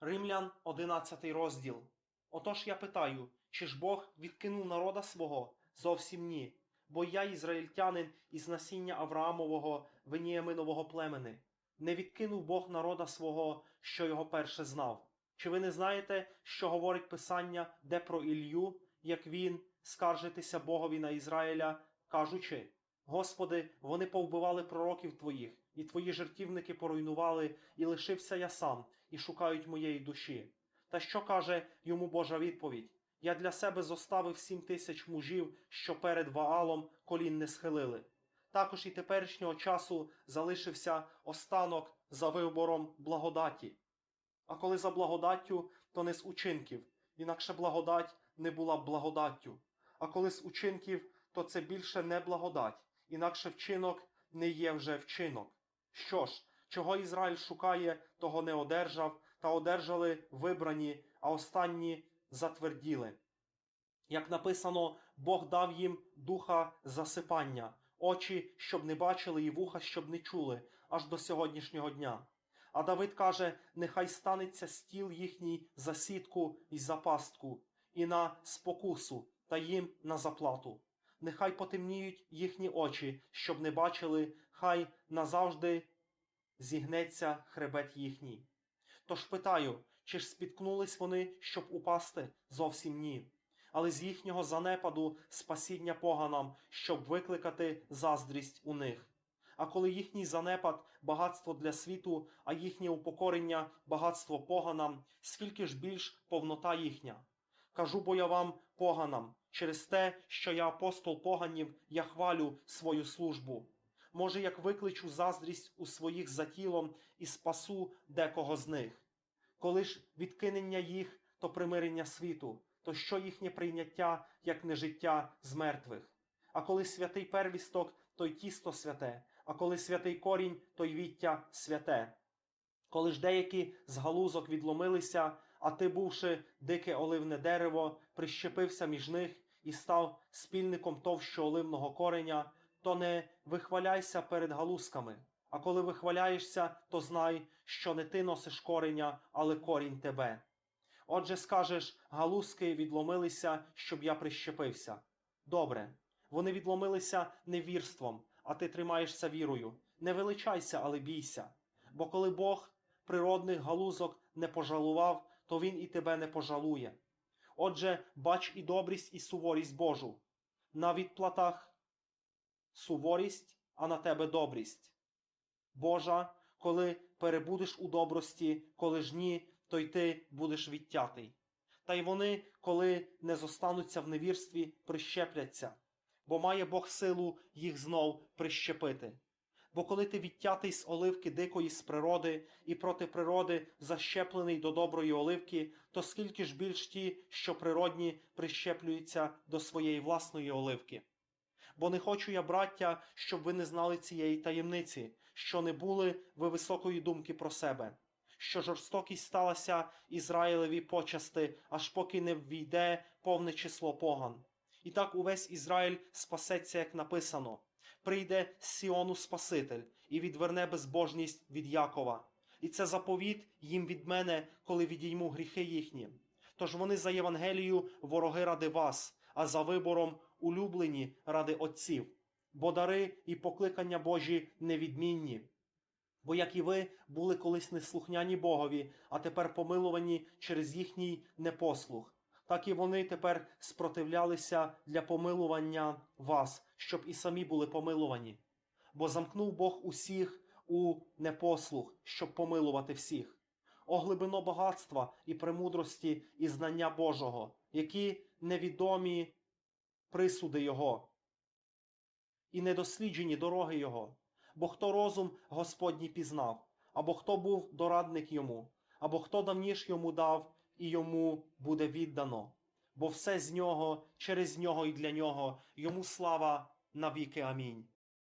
Римлян 11 розділ. Отож я питаю, чи ж Бог відкинув народа свого? Зовсім ні. Бо я ізраїльтянин із насіння Авраамового Веніаминового племени. Не відкинув Бог народа свого, що його перше знав. Чи ви не знаєте, що говорить Писання, де про Ілью, як він скаржитися Богові на Ізраїля, кажучи: Господи, вони повбивали пророків Твоїх, і Твої жертівники поруйнували, і лишився я сам, і шукають моєї душі. Та що каже йому Божа відповідь? Я для себе зоставив сім тисяч мужів, що перед Ваалом колін не схилили. Також і теперішнього часу залишився останок за вибором благодаті. А коли за благодаттю, то не з учинків, інакше благодать не була б благодаттю. А коли з учинків, то це більше не благодать, інакше вчинок не є вже вчинок. Що ж, чого Ізраїль шукає, того не одержав, та одержали вибрані, а останні затверділи. Як написано, Бог дав їм духа засипання, очі, щоб не бачили, і вуха, щоб не чули, аж до сьогоднішнього дня. А Давид каже: нехай станеться стіл їхній за сітку і за пастку, і на спокусу, та їм на заплату. Нехай потемніють їхні очі, щоб не бачили, хай назавжди зігнеться хребет їхній. Тож питаю, чи ж спіткнулись вони, щоб упасти? Зовсім ні. Але з їхнього занепаду спасіння поганам, щоб викликати заздрість у них. А коли їхній занепад багатство для світу, а їхнє упокорення багатство поганам, скільки ж більш повнота їхня? Кажу бо я вам поганам, через те, що я апостол поганів, я хвалю свою службу. Може, як викличу заздрість у своїх за тілом і спасу декого з них. Коли ж відкинення їх, то примирення світу, то що їхнє прийняття, як не життя з мертвих? А коли святий первісток, то й тісто святе, а коли святий корінь, то й віття святе. Коли ж деякі з галузок відломилися, а ти, бувши дике оливне дерево, прищепився між них і став спільником товщого оливного кореня, то не вихваляйся перед галузками. А коли вихваляєшся, то знай, що не ти носиш кореня, але корінь тебе. Отже, скажеш, галузки відломилися, щоб я прищепився. Добре, вони відломилися невірством, а ти тримаєшся вірою. Не величайся, але бійся. Бо коли Бог природних галузок не пожалував, то Він і тебе не пожалує. Отже, бач і добрість, і суворість Божу. На відплатах суворість, а на тебе добрість. Божа, коли перебудеш у добрості, коли ж ні, то й ти будеш відтятий. Та й вони, коли не зостануться в невірстві, прищепляться, бо має Бог силу їх знов прищепити. Бо коли ти відтятий з оливки дикої з природи і проти природи защеплений до доброї оливки, то скільки ж більш ті, що природні, прищеплюються до своєї власної оливки. Бо не хочу я, браття, щоб ви не знали цієї таємниці, що не були ви високої думки про себе, що жорстокість сталася Ізраїлеві почасти, аж поки не ввійде повне число поган. І так увесь Ізраїль спасеться, як написано. Прийде з Сіону Спаситель і відверне безбожність від Якова. І це заповіт їм від мене, коли відійму гріхи їхні. Тож вони за Євангелію вороги ради вас, а за вибором улюблені ради отців. Бо дари і покликання Божі невідмінні. Бо як і ви були колись неслухняні Богові, а тепер помилувані через їхній непослух, так і вони тепер спротивлялися для помилування вас, щоб і самі були помилувані. Бо замкнув Бог усіх у непослух, щоб помилувати всіх. О глибино багатства і премудрості і знання Божого, які невідомі присуди Його, і недосліджені дороги Його. Бо хто розум Господній пізнав, або хто був дорадник йому, або хто давніш йому дав, і йому буде віддано. Бо все з нього, через нього і для нього, йому слава навіки. Амінь.